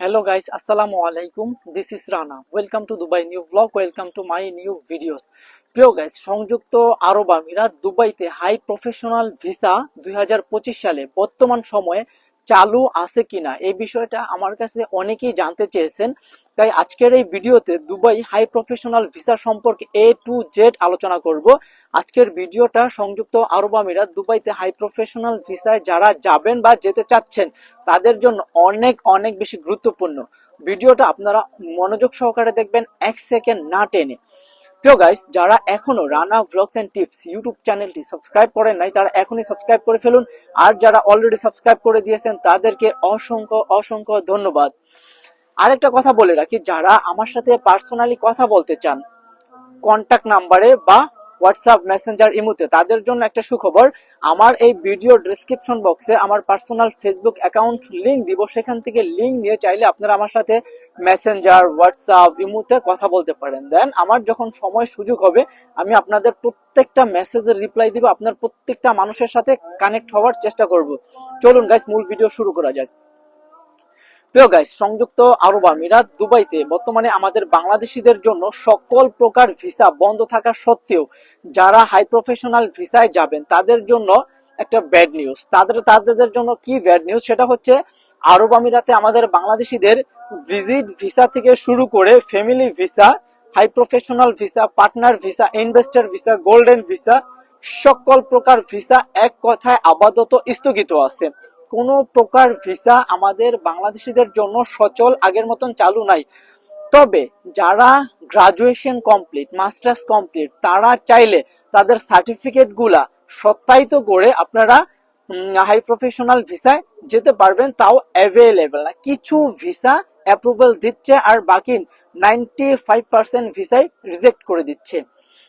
Hello guys আসসালামু আলাইকুম this is Rana welcome to Dubai new blog welcome to my new videos প্রিয় guys সংযুক্ত আরব আমিরাত দুবাইতে হাই প্রফেশনাল ভিসা দুই হাজার পঁচিশ সালে বর্তমান সময়ে চালু আছে কিনা, এই বিষয়টা আমার কাছে অনেকেই জানতে চেয়েছেন। তাই আজকের এই ভিডিওতে দুবাই হাই প্রফেশনাল ভিসা সম্পর্কে এ টু জেড আলোচনা করব। আজকের ভিডিওটা সংযুক্ত আরব আমিরাত, দুবাইতে হাই প্রফেশনাল ভিসায় যারা যাবেন বা যেতে চাচ্ছেন, তাদের জন্য অনেক অনেক বেশি গুরুত্বপূর্ণ। ভিডিওটা আপনারা মনোযোগ সহকারে দেখবেন, এক সেকেন্ড না টেনে। প্রিয় গাইস যারা এখনও Rana vlogs and tips YouTube চ্যানেলটি সাবস্ক্রাইব করেন নাই, তারা এখনই সাবস্ক্রাইব করে ফেলুন। আর যারা অলরেডি সাবস্ক্রাইব করে দিয়েছেন, তাদেরকে অসংখ্য অসংখ্য ধন্যবাদ। আরেকটা কথা বলে রাখি, যারা আমার সাথে পার্সোনালি কথা বলতে চান কন্টাক্ট নাম্বারে বা হোয়াটসঅ্যাপ মেসেঞ্জার ইমুতে তাদের জন্য একটা সুখবর। আমার এই ভিডিও ডিসক্রিপশন বক্সে আমার পার্সোনাল ফেসবুক অ্যাকাউন্ট লিংক দিব, সেখান থেকে লিংক নিয়ে চাইলে আপনারা আমার সাথে মেসেঞ্জার হোয়াটসঅ্যাপ ইমুতে কথা বলতে পারেন। দেন আমার যখন সময় সুযোগ হবে, আমি আপনাদের প্রত্যেকটা মেসেজের রিপ্লাই দিব, আপনার প্রত্যেকটা মানুষের সাথে কানেক্ট হওয়ার চেষ্টা করব। চলুন গাইস মূল ভিডিও শুরু করা যাক। প্রিয় গাইস সংযুক্ত আরব আমিরাত দুবাইতে বর্তমানে আমাদের বাংলাদেশিদের জন্য সকল প্রকার ভিসা বন্ধ থাকা সত্ত্বেও যারা হাই প্রফেশনাল ভিসায় যাবেন, তাদের জন্য একটা ব্যাড নিউজ তাদের তাদের জন্য কি ব্যাড নিউজ সেটা হচ্ছে আরব আমিরাতে আমাদের বাংলাদেশিদের ভিজিট ভিসা থেকে শুরু করে family visa high professional visa partner visa investor visa golden visa সকল প্রকার ভিসা এক কথায় আপাতত স্থগিত আছে। কোনো প্রকার ভিসা আমাদের বাংলাদেশিদের জন্য সচল আগের মতন চালু নাই। তবে যারা গ্রাজুয়েশন কমপ্লিট মাস্টার্স কমপ্লিট তারা চাইলে তাদের সার্টিফিকেটগুলা সত্যায়িত করে আপনারা হাই প্রফেশনাল ভিসায় যেতে পারবেন, তাও অ্যাভেলেবেল না। কিছু ভিসা অ্যাপ্রুভাল দিচ্ছে আর বাকি নাইনটি ফাইভ পার্সেন্ট ভিসাই রিজেক্ট করে দিচ্ছে।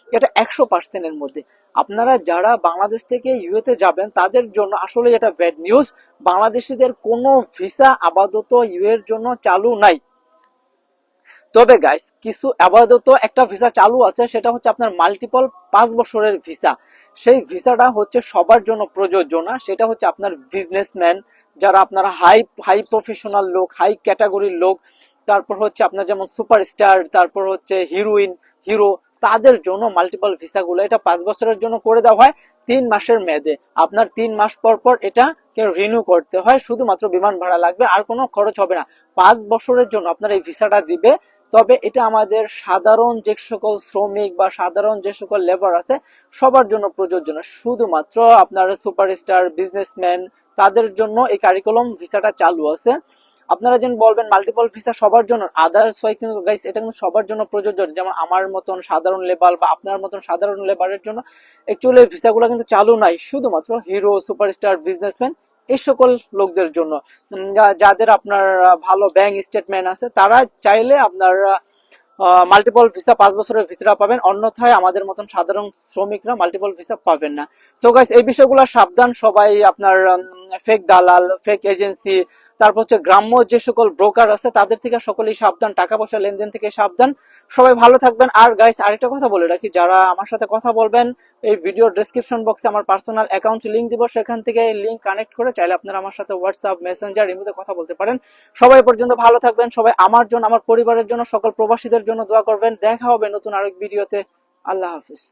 এটা একশো পার্সেন্টের মধ্যে। আপনারা যারা বাংলাদেশ থেকে ইউএতে যাবেন, তাদের জন্য আসলে এটা ব্যাড নিউজ বাংলাদেশিদের কোনো ভিসা আপাতত ইউ এর জন্য চালু নাই। তবে গাইস কিছু আপাতত একটা ভিসা চালু আছে, সেটা হচ্ছে আপনার মাল্টিপল পাঁচ বছরের ভিসা সেই ভিসাটা হচ্ছে সবার জন্য প্রযোজ্য না, সেটা হচ্ছে আপনার বিজনেসম্যান যারা আপনার হাই হাই প্রফেশনাল লোক হাই ক্যাটাগরির লোক। তারপর হচ্ছে আপনার যেমন সুপারস্টার তারপর হচ্ছে হিরোইন হিরো তাদের জন্য মাল্টিপল ভিসাগুলো এটা পাঁচ বছরের জন্য করে দেওয়া হয়, তিন মাসের মেয়াদে। আপনার তিন মাস পর পর এটা রিনিউ করতে হয়, শুধুমাত্র বিমান ভাড়া লাগবে, আর কোনো খরচ হবে না। পাঁচ বছরের জন্য আপনার এই ভিসাটা দিবে, তবে এটা আমাদের সাধারণ যে সকল শ্রমিক বা সাধারণ যে সকল লেবার আছে, সবার জন্য প্রযোজ্য না। শুধুমাত্র আপনার সুপারস্টার বিজনেসম্যান তাদের জন্য এই কারিকুলাম ভিসাটা চালু আছে। আপনারা যেন বলবেন মাল্টিপল ভিসা সবার জন্য আদার্স হয় কিন্তু গাইস এটা কিন্তু সবার জন্য প্রযোজ্য। যেমন আমার মতন সাধারণ লেবার বা আপনার মতন সাধারণ লেবারের জন্য অ্যাকচুয়ালি ভিসাগুলো কিন্তু চালু নাই। শুধুমাত্র হিরো সুপারস্টার বিজনেসম্যান এই সকল লোকদের জন্য। যাদের আপনার ভালো ব্যাংক স্টেটমেন্ট আছে, তারা চাইলে আপনার মাল্টিপল ভিসা পাঁচ বছরের ভিসা পাবেন। অন্যথায় আমাদের মতন সাধারণ শ্রমিকরা মাল্টিপল ভিসা পাবেন না। সো গাইস এই বিষয়গুলো সাবধান। সবাই আপনার ফেক দালাল ফেক এজেন্সি তারপর হচ্ছে গ্রাম্য যে সকল ব্রোকার আছে, তাদের থেকে সকলেই সাবধান, টাকা পয়সা লেনদেন থেকে সাবধান। সবাই ভালো থাকবেন। আর গাইস আরেকটা কথা বলে রাখি, যারা আমার সাথে কথা বলবেন, এই ভিডিও ডেসক্রিপশন বক্সে আমার পার্সোনাল অ্যাকাউন্ট লিঙ্ক দিব, সেখান থেকে লিঙ্ক কানেক্ট করে চাইলে আপনারা আমার সাথে হোয়াটসঅ্যাপ মেসেঞ্জার ইমুতে কথা বলতে পারেন। সবাই পর্যন্ত ভালো থাকবেন, সবাই আমার জন্য, আমার পরিবারের জন্য, সকল প্রবাসীদের জন্য দোয়া করবেন। দেখা হবে নতুন আরেক ভিডিওতে আল্লাহ হাফিজ।